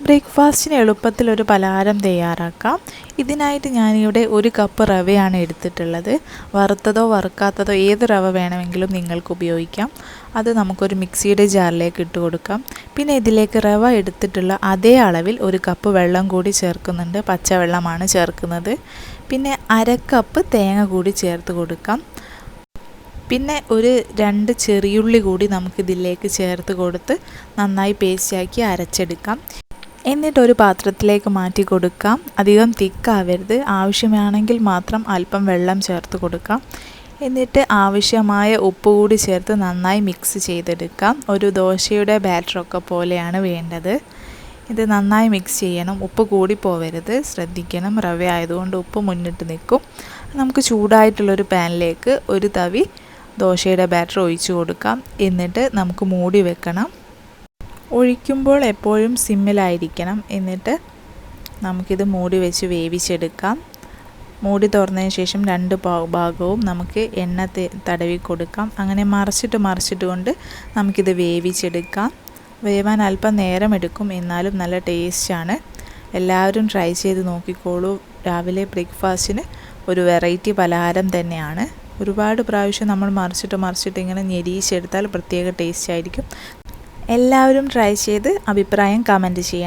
ബ്രേക്ക്ഫാസ്റ്റിന് എളുപ്പത്തിൽ ഒരു പലഹാരം തയ്യാറാക്കാം. ഇതിനായിട്ട് ഞാനിവിടെ ഒരു കപ്പ് റവയാണ് എടുത്തിട്ടുള്ളത്. വറുത്തതോ വറുക്കാത്തതോ ഏത് റവ വേണമെങ്കിലും നിങ്ങൾക്ക് ഉപയോഗിക്കാം. അത് നമുക്കൊരു മിക്സിയുടെ ജാറിലേക്ക് ഇട്ട് കൊടുക്കാം. പിന്നെ ഇതിലേക്ക് റവ എടുത്തിട്ടുള്ള അതേ അളവിൽ ഒരു കപ്പ് വെള്ളം കൂടി ചേർക്കുന്നുണ്ട്. പച്ചവെള്ളമാണ് ചേർക്കുന്നത്. പിന്നെ അരക്കപ്പ് കപ്പ് തേങ്ങ കൂടി ചേർത്ത് കൊടുക്കാം. പിന്നെ ഒരു രണ്ട് ചെറിയുള്ളി കൂടി നമുക്കിതിലേക്ക് ചേർത്ത് കൊടുത്ത് നന്നായി പേസ്റ്റാക്കി അരച്ചെടുക്കാം. എന്നിട്ട് ഒരു പാത്രത്തിലേക്ക് മാറ്റി കൊടുക്കാം. അധികം തിക്കാവരുത്. ആവശ്യമാണെങ്കിൽ മാത്രം അല്പം വെള്ളം ചേർത്ത് കൊടുക്കാം. എന്നിട്ട് ആവശ്യമായ ഉപ്പ് കൂടി ചേർത്ത് നന്നായി മിക്സ് ചെയ്തെടുക്കാം. ഒരു ദോശയുടെ ബാറ്ററൊക്കെ പോലെയാണ് വേണ്ടത്. ഇത് നന്നായി മിക്സ് ചെയ്യണം. ഉപ്പ് കൂടി പോവരുത്. ശ്രദ്ധിക്കണം. റവ ആയതുകൊണ്ട് ഉപ്പ് മുന്നിട്ട് നിൽക്കും. നമുക്ക് ചൂടായിട്ടുള്ളൊരു പാനിലേക്ക് ഒരു തവി ദോശയുടെ ബാറ്റർ ഒഴിച്ചു കൊടുക്കാം. എന്നിട്ട് നമുക്ക് മൂടി വെക്കണം. ഒഴിക്കുമ്പോൾ എപ്പോഴും സിമ്മിലായിരിക്കണം. എന്നിട്ട് നമുക്കിത് മൂടി വെച്ച് വേവിച്ചെടുക്കാം. മൂടി തുറന്നതിന് ശേഷം രണ്ട് ഭാഗവും നമുക്ക് എണ്ണ തടവി കൊടുക്കാം. അങ്ങനെ മറിച്ചിട്ട് മറിച്ചിട്ട് കൊണ്ട് നമുക്കിത് വേവിച്ചെടുക്കാം. വേവാൻ അല്പം നേരം എടുക്കും എന്നാലും നല്ല ടേസ്റ്റാണ്. എല്ലാവരും ട്രൈ ചെയ്ത് നോക്കിക്കോളൂ. രാവിലെ ബ്രേക്ക്ഫാസ്റ്റിന് ഒരു വെറൈറ്റി പലഹാരം തന്നെയാണ്. ഒരുപാട് പ്രാവശ്യം നമ്മൾ മറിച്ചിട്ട് മറിച്ചിട്ട് ഇങ്ങനെ ഞെരിയിച്ചെടുത്താൽ പ്രത്യേക ടേസ്റ്റ് ആയിരിക്കും എല്ലാവരും ട്രൈ ചെയ്ത് അഭിപ്രായം കമന്റ് ചെയ്യണം.